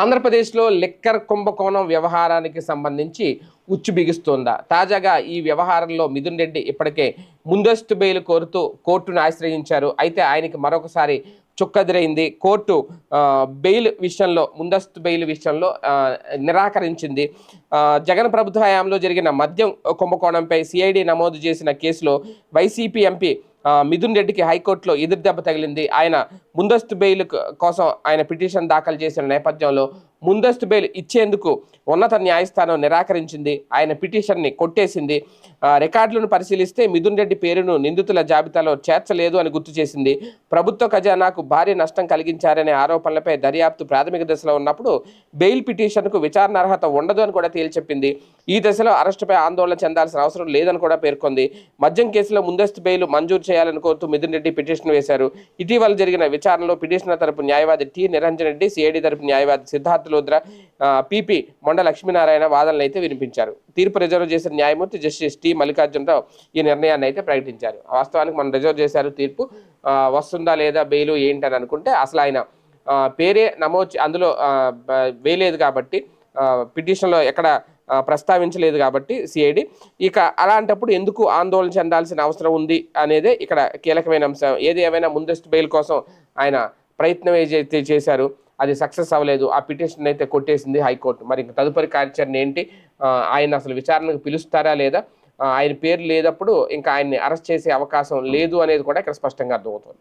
ఆంధ్రప్రదేశ్లో లిక్కర్ కుంభకోణం వ్యవహారానికి సంబంధించి ఉచ్చు బిగుస్తోందా? తాజాగా ఈ వ్యవహారంలో మిథున్ రెడ్డి ఇప్పటికే ముందస్తు బెయిల్ కోరుతూ కోర్టును ఆశ్రయించారు. అయితే ఆయనకి మరొకసారి చుక్కదిరైంది. కోర్టు బెయిల్ విషయంలో ముందస్తు బెయిల్ విషయంలో నిరాకరించింది. జగన్ ప్రభుత్వ హయాంలో జరిగిన మద్యం కుంభకోణంపై సిఐడి నమోదు చేసిన కేసులో వైసీపీ ఎంపీ మిథున్ రెడ్డికి హైకోర్టులో ఎదురుదెబ్బ తగిలింది. ఆయన ముందస్తు బెయిల్ కోసం ఆయన పిటిషన్ దాఖలు చేసిన నేపథ్యంలో ముందస్తు బెయిల్ ఇచ్చేందుకు ఉన్నత న్యాయస్థానం నిరాకరించింది. ఆయన పిటిషన్ని కొట్టేసింది. ఆ, రికార్డులను పరిశీలిస్తే మిథున్ రెడ్డి పేరును నిందితుల జాబితాలో చేర్చలేదు అని గుర్తు చేసింది. ప్రభుత్వ ఖజానాకు భారీ నష్టం కలిగించారనే ఆరోపణలపై దర్యాప్తు ప్రాథమిక దశలో ఉన్నప్పుడు బెయిల్ పిటిషన్కు విచారణ అర్హత ఉండదు అని కూడా తేల్చెప్పింది. ఈ దశలో అరెస్టుపై ఆందోళన చెందాల్సిన అవసరం లేదని కూడా పేర్కొంది. మద్యం కేసులో ముందస్తు బెయిల్ మంజూరు చేయాలని కోరుతూ మిథున్ రెడ్డి పిటిషన్ వేశారు. ఇటీవల జరిగిన విచారణలో పిటిషనర్ తరపు న్యాయవాది టి నిరంజన్ రెడ్డి సిఐడి తరపు న్యాయవాది సిద్ధార్థ లోద్ర పిపి మొండ లక్ష్మీనారాయణ వాదనలు అయితే వినిపించారు. తీర్పు రిజర్వ్ చేసిన న్యాయమూర్తి జస్టిస్ టి మల్లికార్జునరావు ఈ నిర్ణయాన్ని అయితే ప్రకటించారు. వాస్తవానికి మనం రిజర్వ్ చేశారు తీర్పు వస్తుందా లేదా బెయిల్ ఏంటని అనుకుంటే అసలు ఆయన పేరే నమోదు అందులో వేయలేదు కాబట్టి పిటిషన్లో ఎక్కడ ప్రస్తావించలేదు కాబట్టి సిఐడి ఇక అలాంటప్పుడు ఎందుకు ఆందోళన చెందాల్సిన అవసరం ఉంది అనేదే ఇక్కడ కీలకమైన అంశం. ఏది ఏమైనా ముందస్తు బెయిల్ కోసం ఆయన ప్రయత్నం ఏదైతే చేశారు అది సక్సెస్ అవ్వలేదు. ఆ పిటిషన్ అయితే కొట్టేసింది హైకోర్టు. మరి తదుపరి కార్యాచరణ ఏంటి? ఆయన అసలు విచారణకు పిలుస్తారా లేదా? ఆయన పేరు లేనప్పుడు ఇంకా ఆయన్ని అరెస్ట్ చేసే అవకాశం లేదు అనేది కూడా ఇక్కడ స్పష్టంగా అర్థమవుతుంది.